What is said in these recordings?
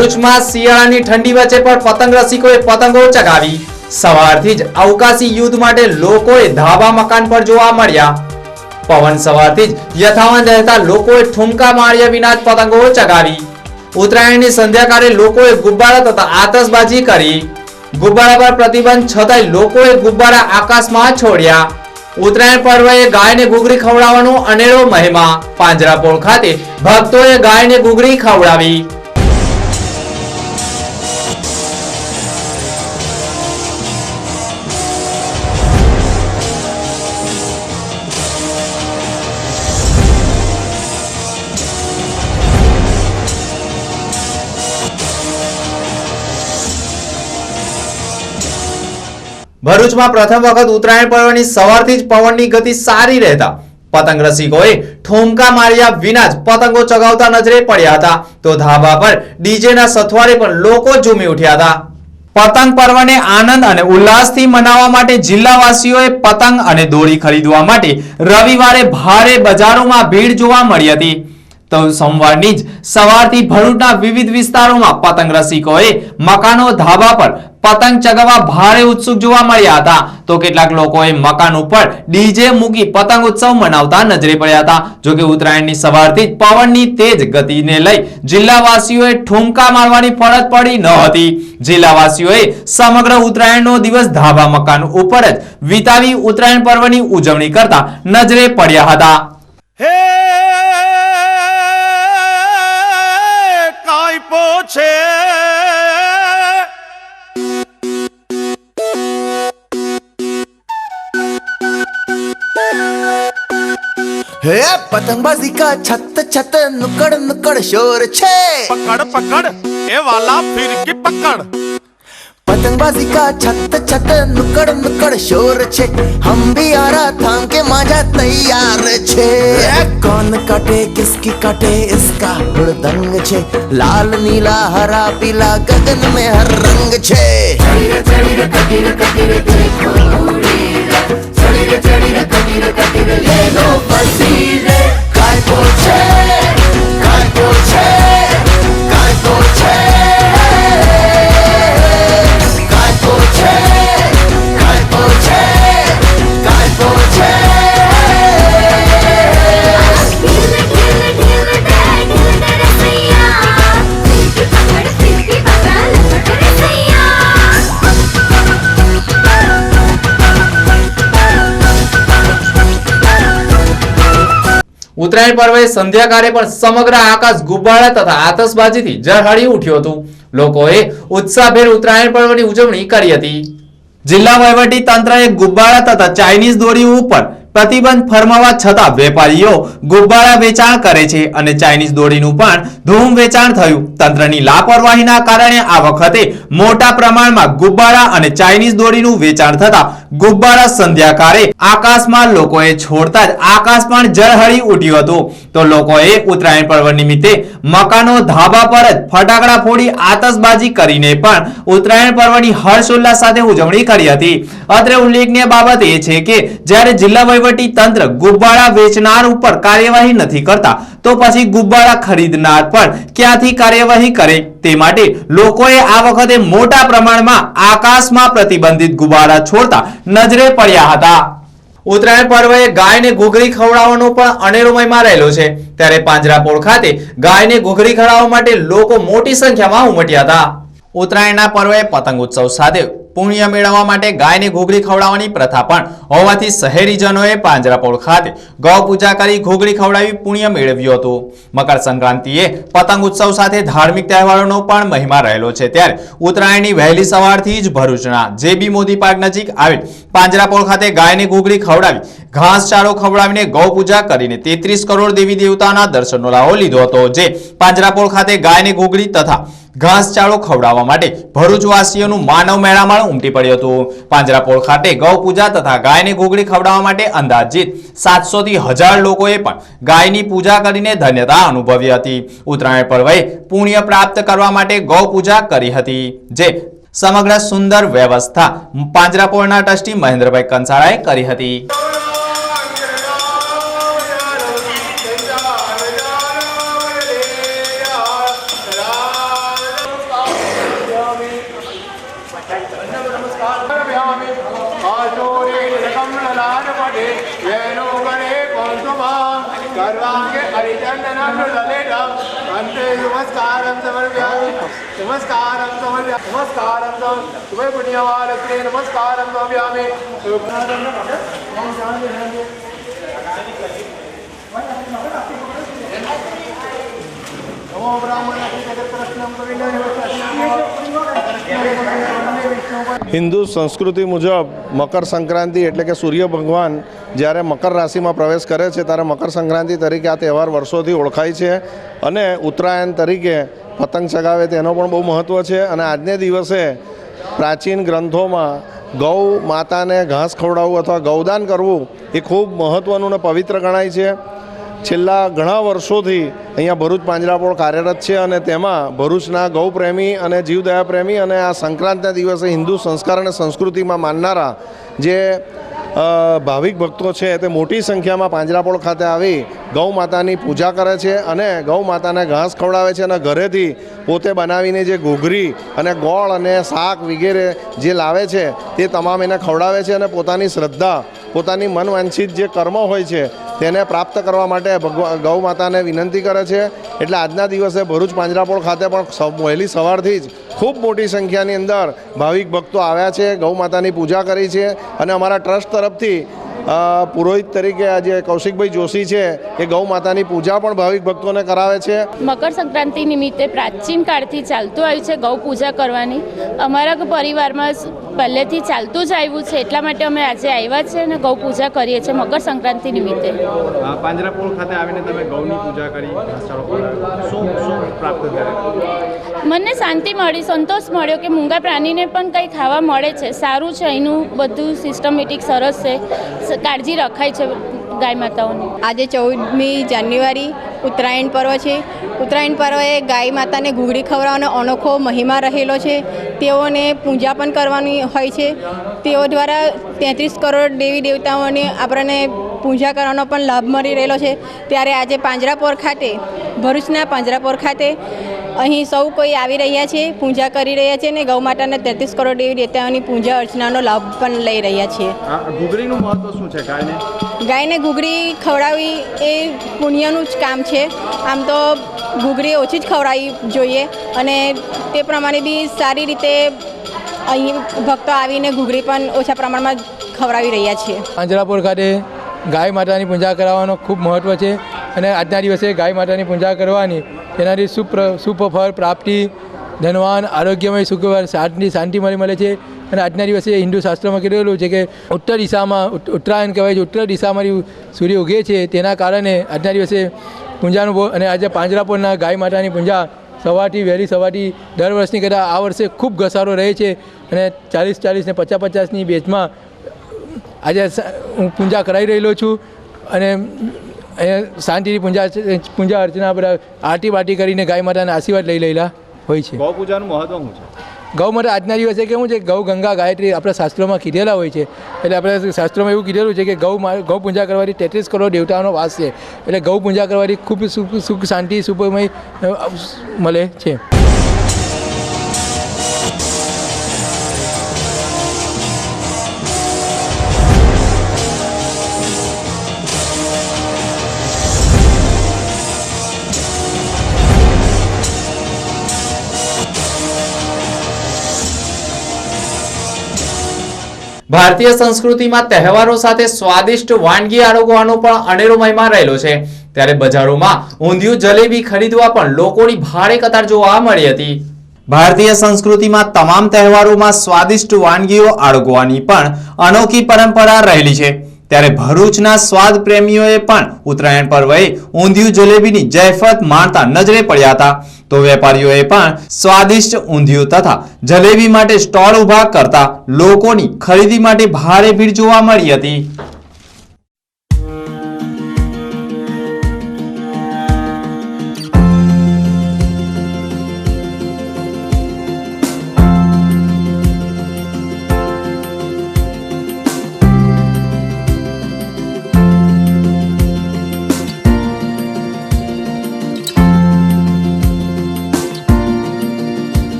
ભરૂચમાં શિયાળાની ઠંડી વચ્ચે પણ પતંગ રસિકોએ પતંગો ચગાવી. સવારથી જ અવકાશી યુદ્ધ માટે લોકોએ ધાબા મકાન પર જોવા મળ્યા. પવન સવારથી જ યથાવત રહેતા લોકોએ ઠુમકા માર્યા વિના જ પતંગો ચગાવી. ઉત્તરાયણની સંધ્યાકાળે લોકોએ ગુબ્બારા તથા આતશબાજી કરી. ગુબ્બારા પર પ્રતિબંધ છતાંય લોકોએ ગુબ્બારા આકાશમાં છોડ્યા. ઉત્તરાયણ પર્વએ ગાયને ગુગરી ખવડાવવાનો અનેરો મહિમા. પાંજરાપોળ ખાતે ભક્તોએ ગાયને ગુગરી ખવડાવી. ભરૂચમાં પ્રથમ વખત ઉત્તરાયણ પર્વની સવારથી જ પવનની ગતિ સારી રહેતા. પતંગ રસિકોએ ઠુમકા માર્યા વિના જ પતંગો ચગાવતા નજરે પડ્યા હતા. તો ધાબા પર ડીજેના સથવારે પણ લોકો ઝૂમી ઉઠ્યા હતા. પતંગ પર્વને આનંદ અને ઉલ્લાસથી મનાવવા માટે જિલ્લાવાસીઓએ પતંગ અને દોરી ખરીદવા માટે રવિવારે ભારે બજારોમાં ભીડ જોવા મળી હતી. તો સોમવારની જ સવારથી ભરૂચના વિવિધ વિસ્તારોમાં પતંગ રસિકોએ મકાનો ધાબા પર પતંગ ચગાવવા ભારે ઉત્સુક જોવા મળ્યા હતા. તો કેટલાક લોકોએ મકાન ઉપર ડીજે મૂકી પતંગ ઉત્સવ મનાવતા નજરે પડ્યા હતા. જોકે ઉત્તરાયણની સવારથી જ પવનની તેજ ગતિને લઈ જિલ્લાવાસીઓએ ઠુમકા મારવાની ફરજ પડી ન હતી. જિલ્લાવાસીઓએ સમગ્ર ઉત્તરાયણનો દિવસ ધાબા મકાન ઉપર જ વિતાવી ઉત્તરાયણ પર્વની ઉજવણી કરતા નજરે પડ્યા હતા. હે હે પતંગબાજી કા છત છત નુકડ નુકડ શોર છે. પકડ પકડ એ વાલા ફિરકી પકડ. પતંગબાજી કા છત છત નુકડ નુકડ શોર છે. હમ ભી આરા થામ કે માજા તૈયાર છે. કોણ કાટે કિસકી કાટે ઇસકા હુડદંગ છે. લાલ નીલા હરા પીલા ગગન મે હર રંગ છે. ચડી રે ચડી રે કટી રે કટી રે செடின கட்டிட கட்டிட ஏதோ பசியிலே காய் போச்சே. ઉત્તરાયણ પર્વે સંધ્યાકાળે પણ સમગ્ર આકાશ ગુબ્બાળા તથા આતશબાજીથી ઝળહળી ઉઠ્યું હતું. લોકોએ ઉત્સાહભેર ઉત્તરાયણ પર્વની ઉજવણી કરી હતી. જિલ્લા વહીવટી તંત્રએ ગુબ્બાળા તથા ચાઇનીઝ દોરી ઉપર પ્રતિબંધ ફરમાવવા છતાં વેપારીઓ ગુબ્બાળા વેચાણ કરે છે અને ચાઇનીઝ દોરીનું પણ ધૂમ વેચાણ થયું. તંત્રની લાપરવાહીના કારણે આ વખતે મોટા પ્રમાણમાં ગુબ્બાળા અને ચાઇનીઝ દોરીનું વેચાણ થતા ગુબ્બારા સંધ્યાકારે આકાશમાં લોકોએ છોડતા જ આકાશ પણ જળહળી ઉઠ્યું હતું. તો લોકોએ ઉત્તરાયણ પર્વ નિમિત્તે મકાનો ધાબા પર જ ફટાકડા ફોડી આતશબાજી કરીને પણ ઉત્તરાયણ પર્વની હર્ષોલ્લાસ સાથે ઉજવણી કરી હતી. અત્રે ઉલ્લેખનીય બાબત એ છે કે જ્યારે જિલ્લા વહીવટી તંત્ર ગુબ્બારા વેચનાર ઉપર કાર્યવાહી નથી કરતા તો પછી ગુબ્બારા ખરીદનાર પણ ક્યાંથી કાર્યવાહી કરે તે માટે લોકોએ આ વખતે મોટા પ્રમાણમાં આકાશમાં પ્રતિબંધિત ગુબ્બારા છોડતા નજરે પડ્યા હતા. ઉત્તરાયણ પર્વએ ગાયને ઘૂઘરી ખવડાવવાનો પણ અનેરો મહિમા રહેલો છે. ત્યારે પાંજરાપોળ ખાતે ગાયને ઘૂઘરી ખવડાવવા માટે લોકો મોટી સંખ્યામાં ઉમટ્યા હતા. ઉત્તરાયણના પર્વે પતંગ ઉત્સવ સાથે પુણ્ય મેળવવા માટે ગાયને ઘૂઘરી ખવડાવવાની પ્રથા પણ. હોવાથી શહેરીજનોએ પાંજરાપોળ ખાતે ગૌ પૂજા કરી ઘૂઘરી ખવડાવી પુણ્ય મેળવ્યું હતું. મકર સંક્રાંતિએ પતંગ ઉત્સવ સાથે ધાર્મિક તહેવારોનો પણ મહિમા રહેલો છે. ત્યારે ઉત્તરાયણની વહેલી સવારથી જ ભરૂચના જેબી મોદી પાર્ક નજીક આવેલ પાંજરાપોળ ખાતે ગાયને ઘૂઘરી ખવડાવી ઘાસચારો ખવડાવીને ગૌ પૂજા કરીને તેત્રીસ કરોડ દેવી દેવતાના દર્શનનો લાહો લીધો હતો. જે પાંજરાપોળ ખાતે ગાયને ઘૂઘરી તથા ઘાસચારો ખવડાવવા માટે ભરૂચવાસીઓનું માનવ મેળામાં ઉમટી પડ્યું હતું. પાંજરાપોળ ખાતે ગૌ પૂજા તથા ગાયને ઘૂઘરી ખવડાવવા માટે અંદાજિત સાતસોથી હજાર લોકોએ પણ ગાયની પૂજા કરીને ધન્યતા અનુભવી હતી. ઉત્તરાયણ પર્વે પુણ્ય પ્રાપ્ત કરવા માટે ગૌ પૂજા કરી હતી, જે સમગ્ર સુંદર વ્યવસ્થા પાંજરાપોળના ટ્રસ્ટી મહેન્દ્રભાઈ કંસાળાએ કરી હતી. പുണ്യവാരത്തിന് നമസ്കാരം നവ്യാമേ നമോ ബ്രാഹ്മണ હિન્દુ સંસ્કૃતિ મુજબ મકર સંક્રાંતિ એટલે કે સૂર્ય ભગવાન જ્યારે મકર રાશિમાં પ્રવેશ કરે છે, ત્યારે મકર સંક્રાંતિ તરીકે આ તહેવાર વર્ષોથી ઓળખાય છે અને ઉત્તરાયણ તરીકે પતંગ ચગાવે તેનો પણ બહુ મહત્ત્વ છે અને આજને દિવસે પ્રાચીન ગ્રંથોમાં ગૌ માતાને ઘાસ ખવડાવવું અથવા ગૌદાન કરવું એ ખૂબ મહત્ત્વનું અને પવિત્ર ગણાય છે. છેલ્લા ઘણા વર્ષોથી અહીંયા ભરૂચ પાંજરાપોળ કાર્યરત છે અને તેમાં ભરૂચના ગૌપ્રેમી અને જીવદયા પ્રેમી અને આ સંક્રાંતના દિવસે હિન્દુ સંસ્કાર અને સંસ્કૃતિમાં માનનારા જે ભાવિક ભક્તો છે તે મોટી સંખ્યામાં પાંજરાપોળ ખાતે આવી ગૌ માતાની પૂજા કરે છે અને ગૌ માતાને ઘાસ ખવડાવે છે અને ઘરેથી પોતે બનાવીને જે ઘૂઘરી અને ગોળ અને શાક વગેરે જે લાવે છે તે તમામ એને ખવડાવે છે અને પોતાની શ્રદ્ધા પોતાની મનવાંછિત જે કર્મ હોય છે, તેને પ્રાપ્ત કરવા માટે ભગવાન ગૌ માતાને વિનંતી કરે છે. એટલે આજના દિવસે ભરૂચ પાંજરાપોળ ખાતે પણ વહેલી સવારથી જ ખૂબ મોટી સંખ્યાની અંદર ભાવિક ભક્તો આવ્યા છે, ગૌ માતાની પૂજા કરી છે. અને અમારા ટ્રસ્ટ તરફથી પુરોહિત તરીકે આજે કૌશિકભાઈ જોશી છે, એ ગૌ માતાની પૂજા પણ ભાવિક ભક્તોને કરાવે છે. મકર સંક્રાંતિ નિમિત્તે પ્રાચીન કાળથી ચાલતું આવ્યું છે ગૌ પૂજા કરવાની. અમારા પરિવારમાં પહેલેથી ચાલતું જ આવ્યું છે એટલા માટે અમે આજે આવ્યા છે અને ગૌ પૂજા કરીએ છીએ મકર સંક્રાંતિ નિમિત્તે. પાંજરાપોળ ખાતે આવીને તમે ગૌની પૂજા કરી ઘાસચારો ખવડાવ્યો. શું શું પ્રાપ્ત થયું મને શાંતિ મળી સંતોષ મળ્યો કે મૂંગા પ્રાણીને પણ કંઈ ખાવા મળે છે. સારું છે અહીંનું બધું સિસ્ટમેટિક સરસ છે. કાળજી રખાય છે ગાય માતાઓની. આજે ચૌદમી જાન્યુઆરી ઉત્તરાયણ પર્વ છે. ઉત્તરાયણ પર્વે ગાય માતાને ઘૂઘડી ખવડાવવાનો અનોખો મહિમા રહેલો છે. તેઓને પૂજા પણ કરવાની હોય છે. તેઓ દ્વારા તેત્રીસ કરોડ દેવી દેવતાઓને આપણને પૂજા કરવાનો પણ લાભ મળી રહેલો છે. ત્યારે આજે પાંજરાપોર ખાતે, ભરૂચના પાંજરાપોર ખાતે અહીં સૌ કોઈ આવી રહ્યા છે પૂજા કરી રહ્યા છે અને ગૌ માતાને તેત્રીસ કરોડ એવી દેવતાઓની પૂજા અર્ચનાનો લાભ પણ લઈ રહ્યા છીએ આ ઘૂઘરીનું મહત્વ શું છે ગાયને? ગાયને ઘૂઘરી ખવડાવવી એ પુણ્યનું જ કામ છે. આમ તો ઘૂઘરી ઓછી જ ખવડાવી જોઈએ અને તે પ્રમાણે બી સારી રીતે અહીં ભક્તો આવીને ઘૂઘરી પણ ઓછા પ્રમાણમાં ખવડાવી રહ્યા છીએ પાંજરાપુર ખાતે ગાય માતાની પૂજા કરાવવાનો ખૂબ મહત્ત્વ છે. અને આજના દિવસે ગાય માતાની પૂજા કરવાની. તેનાથી સુપ્ર સુપફળ પ્રાપ્તિ, ધનવાન, આરોગ્યમય સુખવાર, શાંતિ શાંતિ મળી મળે છે. અને આજના દિવસે હિન્દુ શાસ્ત્રોમાં કહેલું છે કે ઉત્તર દિશામાં ઉત્તરાયણ કહેવાય છે. ઉત્તર દિશામાંથી સૂર્ય ઉગે છે. તેના કારણે આજના દિવસે પૂજાનું બહુ અને આજે પાંજરાપોરના ગાય માતાની પૂજા સવારથી વહેલી સવારથી દર વર્ષની કરતાં આ વર્ષે ખૂબ ઘસારો રહે છે. અને ચાલીસ ચાલીસ ને પચાસ પચાસની બેચમાં આજે હું પૂજા કરાવી રહેલો છું. અને અહીંયા શાંતિથી પૂજા પૂજા અર્ચના બધા આરતી બાટી કરીને ગાય માતાના આશીર્વાદ લઈ લેલા હોય છે. ગૌ પૂજાનું મહત્વ શું છે? ગૌ માતા આજના દિવસે કેવું છે? ગૌ ગંગા ગાયત્રી આપણા શાસ્ત્રોમાં કીધેલા હોય છે. એટલે આપણે શાસ્ત્રોમાં એવું કીધેલું છે કે ગૌ ગૌ પૂજા કરવાથી તેત્રીસ કરોડ દેવતાઓનો વાસ છે. એટલે ગૌ પૂજા કરવાથી ખૂબ સુખ સુખ શાંતિ સુખમય મળે છે. ભારતીય સંસ્કૃતિમાં તહેવારો સાથે સ્વાદિષ્ટ વાનગી આરોગવાનો પણ અનેરો મહિમા રહેલો છે. ત્યારે બજારોમાં ઊંધિયું જલેબી ખરીદવા પણ લોકોની ભારે કતાર જોવા મળી હતી. ભારતીય સંસ્કૃતિમાં તમામ તહેવારોમાં સ્વાદિષ્ટ વાનગીઓ આળગવાની પણ અનોખી પરંપરા રહેલી છે. ત્યારે ભરૂચના સ્વાદ પ્રેમીઓએ પણ ઉત્તરાયણ પર્વએ ઊંધિયું જલેબીની જયફત માણતા નજરે પડ્યા હતા. તો વેપારીઓએ પણ સ્વાદિષ્ટ ઊંધિયું તથા જલેબી માટે સ્ટોલ ઊભા કરતા લોકોની ખરીદી માટે ભારે ભીડ જોવા મળી હતી.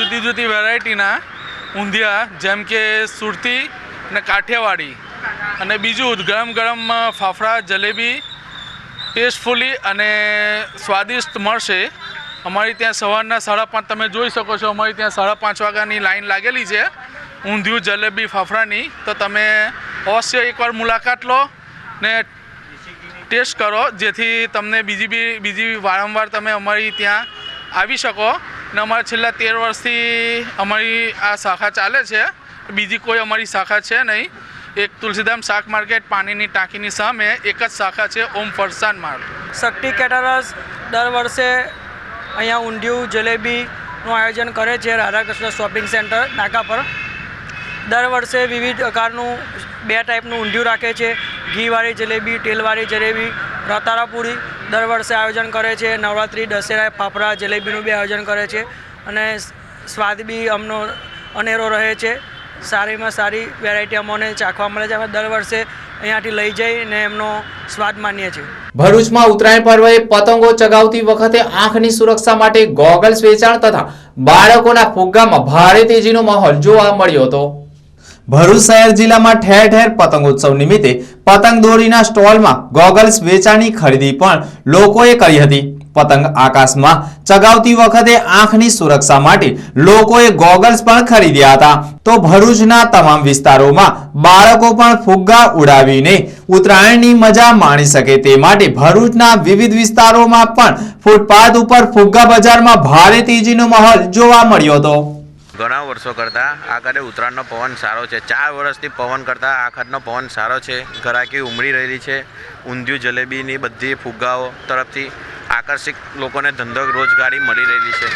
જુદી જુદી વેરાયટીના ઊંધિયા, જેમ કે સુરતી અને કાઠિયાવાડી. અને બીજું ગરમ ગરમ ફાફડા, જલેબી, ટેસ્ટફુલી અને સ્વાદિષ્ટ મળશે. અમારી ત્યાં સવારના સાડા પાંચ, તમે જોઈ શકો છો, અમારી ત્યાં સાડા પાંચ વાગ્યાની લાઈન લાગેલી છે. ઊંધિયું, જલેબી, ફાફડાની. તો તમે અવશ્ય એકવાર મુલાકાત લો ને ટેસ્ટ કરો, જેથી તમને બીજી બી, બીજી વારંવાર તમે અમારી ત્યાં આવી શકો. ને અમારે છેલ્લા તેર વર્ષથી અમારી આ શાખા ચાલે છે. બીજી કોઈ અમારી શાખા છે નહીં. એક તુલસીધામ શાક માર્કેટ, પાણીની ટાંકીની સામે એક જ શાખા છે, ઓમ ફરસાન માર્ગ. શક્તિ કેટરર્સ દર વર્ષે અહીંયા ઊંધિયું, જલેબીનું આયોજન કરે છે રાધાકૃષ્ણ શોપિંગ સેન્ટર, નાકા પર. દર વર્ષે વિવિધ પ્રકારનું બે ટાઈપનું ઊંધિયું રાખે છે. ઘીવાળી જલેબી, તેલવાળી જલેબી રતારાપુરી દર વર્ષે આયોજન કરે છે. નવરાત્રિ, દશેરા, ફાફડા, જલેબીનું બી આયોજન કરે છે અને સ્વાદ બી અમનો અનેરો રહે છે. સારીમાં સારી વેરાયટી અમને ચાખવા મળે છે. અમે દર વર્ષે અહીંયાથી લઈ જઈને એમનો સ્વાદ માનીએ છીએ. ભરૂચમાં ઉત્તરાયણ પર્વએ પતંગો ચગાવતી વખતે આંખની સુરક્ષા માટે ગોગલ્સ વેચાણ તથા બાળકોના ફુગ્ગામાં ભારે તેજીનો માહોલ જોવા મળ્યો હતો. ભરૂચ શહેર જિલ્લામાં ઠેર ઠેર પતંગોત્સવ નિમિત્તે પતંગ દોરીના સ્ટોલમાં ગોગલ્સ વેચાણની ખરીદી પણ લોકોએ કરી હતી. પતંગ આકાશમાં ચગાવતી વખતે આંખની સુરક્ષા માટે લોકોએ ગોગલ્સ પણ ખરીદ્યા હતા. તો ભરૂચના તમામ વિસ્તારોમાં બાળકો પણ ફુગ્ગા ઉડાવીને ઉત્તરાયણની મજા માણી શકે તે માટે ભરૂચના વિવિધ વિસ્તારોમાં પણ ફૂટપાથ ઉપર ફુગ્ગા બજારમાં ભારે તેજીનો માહોલ જોવા મળ્યો હતો. ઘણા વર્ષો કરતાં આ કારે ઉત્તરાયણનો પવન સારો છે. ચાર વર્ષથી પવન કરતાં આ પવન સારો છે. ઘરાકી ઉમળી રહેલી છે. ઊંધિયું જલેબીની બધી ફુગ્ગાઓ તરફથી આકર્ષિત લોકોને ધંધો રોજગારી મળી રહેલી છે.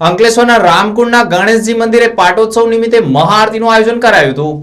અંકલેશ્વરના રામકુંડના ગણેશજી મંદિરે પાટોત્સવ નિમિત્તે મહાઆરતીનું આયોજન કરાયું હતું.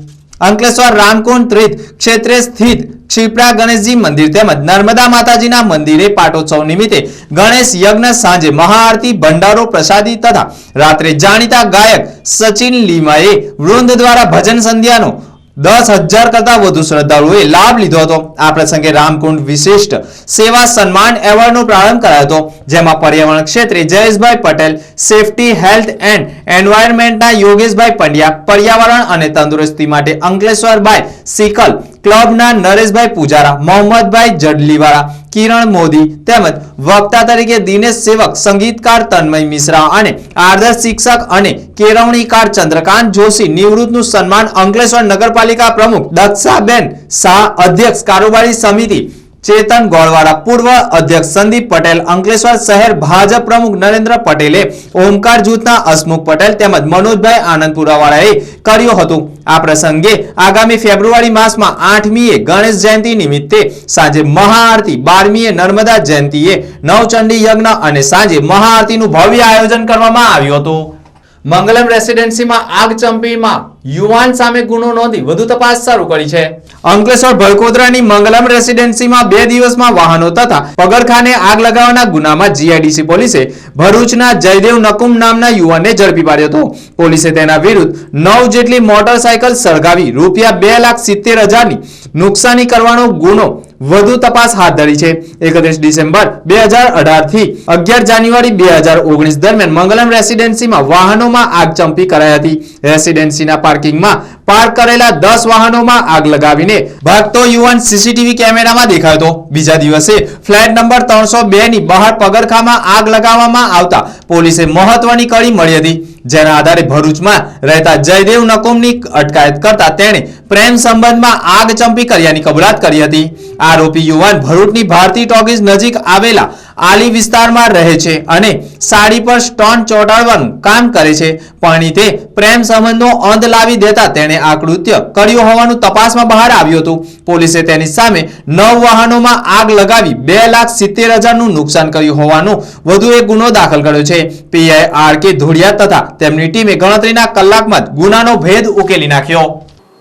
અંકલેશ્વર રામકુંડ ત્રિત ક્ષેત્રે સ્થિત ક્ષિપ્રા ગણેશજી મંદિર તેમજ નર્મદા માતાજીના મંદિરે પાટોત્સવ નિમિત્તે ગણેશ યજ્ઞ સાંજે મહાઆરતી, ભંડારો પ્રસાદી તથા રાત્રે જાણીતા ગાયક સચિન લીમાએ વૃંદ દ્વારા ભજન સંધ્યાનો દસ હજાર કરતા વધુ શ્રદ્ધાળુઓએ લાભ લીધો હતો. આ પ્રસંગે રામકુંડ વિશિષ્ટ સેવા સન્માન એવોર્ડનો પ્રારંભ કરાયો હતો, જેમાં પર્યાવરણ ક્ષેત્રે Jayeshbhai Patel, safety, health and એન્વાયરમેન્ટના યોગેશભાઈ પંડ્યા, પર્યાવરણ અને તંદુરસ્તી માટે અંકલેશ્વરભાઈ સિકલ ક્લબના નરેશભાઈ પૂજારા, મોહમ્મદભાઈ જડલીવાળા, કિરણ મોદી તેમજ વક્તા તરીકે દિનેશ સેવક, સંગીતકાર તન્મય મિશ્રા અને આદર્શ શિક્ષક અને કેળવણીકાર ચંદ્રકાંત જોશી નિવૃત્તનું સન્માન અંકલેશ્વર નગરપાલિકા પ્રમુખ દક્ષાબેન શાહ અધ્યક્ષ કારોબારી સમિતિ ચેતન ગોળવાડા પૂર્વ અધ્યક્ષ સંદીપ પટેલ, અંકલેશ્વર શહેર ભાજપ પ્રમુખ નરેન્દ્ર પટેલે ઓમકાર જૂથના હસમુખ પટેલ તેમજ મનોજભાઈ આનંદપુરાવાળાએ કર્યું હતું. આ પ્રસંગે આગામી ફેબ્રુઆરી માસમાં આઠમીએ ગણેશ જયંતિ નિમિત્તે સાંજે મહાઆરતી, બારમીએ નર્મદા જયંતિએ નવચંડી યજ્ઞ અને સાંજે મહાઆરતીનું ભવ્ય આયોજન કરવામાં આવ્યું હતું. મંગલમ રેસિડેન્સીમાં આગ ચંપીમાં યુવાન સામે ગુનો નોંધી વધુ તપાસ શરૂ કરી છે. અંકલેશ્વર ભલકોદરાની મંગલમ રેસિડેન્સીમાં બે દિવસમાં વાહનો તથા પગરખાને આગ લગાવવાના ગુનામાં જીઆઈડીસી પોલીસે ભરૂચના જયદેવ નકુમ નામના યુવાનને ઝડપી પાડ્યો હતો. પોલીસે તેના વિરુદ્ધ નવ જેટલી મોટરસાયકલ સળગાવી રૂપિયા બે લાખ સિત્તેર હજારની નુકસાની કરવાનો ગુનો વધુ તપાસ હાથ ધરી છે. એકત્રીસ ડિસેમ્બર બે હજાર અઢારથી અગિયાર જાન્યુઆરી બે હજાર ઓગણીસ દરમિયાન મંગલમ રેસિડેન્સીમાં વાહનોમાં આગ ચંપી કરાઈ હતી. રેસિડેન્સીના પાર્કિંગમાં પાર્ક કરેલા દસ વાહનોમાં આગ લગાવીને ભાગતો યુવાન સીસીટીવી કેમેરામાં દેખાયો હતો. બીજા દિવસે ફ્લેટ નંબર ત્રણસો બે ની બહાર પગરખામાં આગ લગાવવામાં આવતા પોલીસે મહત્વની કડી મળી હતી. જેના આધારે ભરૂચમાં રહેતા જયદેવ નકુમની અટકાયત કરતા તેણે પ્રેમ સંબંધમાં આગ ચંપી કર્યાની કબૂલાત કરી હતી. આરોપી યુવાન ભરૂચની ભારતી ટોકીઝ નજીક આવેલા આલી વિસ્તારમાં રહે છે અને સાડી પર સ્ટોન ચોંટાડવાનું કામ કરે છે. પણ તે પ્રેમ સંબંધનો અંત લાવી દેતા તેણે આ કૃત્ય કર્યું હોવાનું તપાસમાં બહાર આવ્યું હતું. પોલીસે તેની સામે નવ વાહનોમાં આગ લગાવી બે લાખ સિત્તેર હજારનું નુકસાન કર્યું હોવાનો વધુ એક ગુનો દાખલ કર્યો છે. પીઆઈ આર કે ધોળિયા તથા તેમની ટીમે ગણતરીના કલાકમાં જ ગુનાનો ભેદ ઉકેલી નાખ્યો.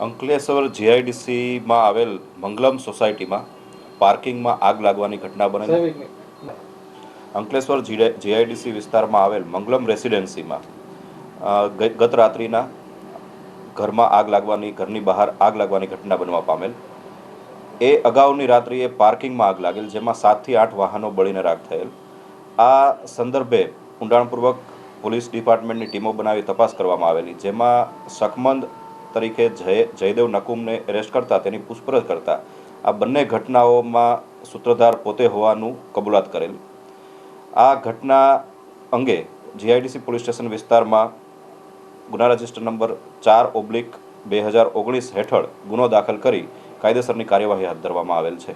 અંકલેશ્વર જીઆઈડીસીમાં આવેલ મંગલમ સોસાયટીમાં પાર્કિંગમાં આગ લાગવાની ઘટના બનેલી. અંકલેશ્વર જીઆઈડીસી વિસ્તારમાં આવેલ મંગલમ રેસિડેન્સીમાં ગત રાત્રિના ઘરમાં આગ લાગવાની, ઘરની બહાર આગ લાગવાની ઘટના બનવા પામેલ. એ અગાઉની રાત્રિએ પાર્કિંગમાં આગ લાગેલ, જેમાં સાતથી આઠ વાહનો બળીને રાખ થયેલ. આ સંદર્ભે ઊંડાણપૂર્વક પોલીસ ડિપાર્ટમેન્ટની ટીમો બનાવી તપાસ કરવામાં આવેલી, જેમાં શકમંદ તરીકે જય, જયદેવ નકુમને એરેસ્ટ કરતા, તેની પૂછપરછ કરતા, આ બંને ઘટનાઓમાં સૂત્રધાર પોતે હોવાનું કબૂલાત કરેલ. આ ઘટના અંગે જીઆઈડીસી પોલીસ સ્ટેશન વિસ્તારમાં ગુના રજિસ્ટર નંબર ચાર ઓબ્લિક બે હજાર ઓગણીસ હેઠળ ગુનો દાખલ કરી કાયદેસરની કાર્યવાહી હાથ ધરવામાં આવેલ છે.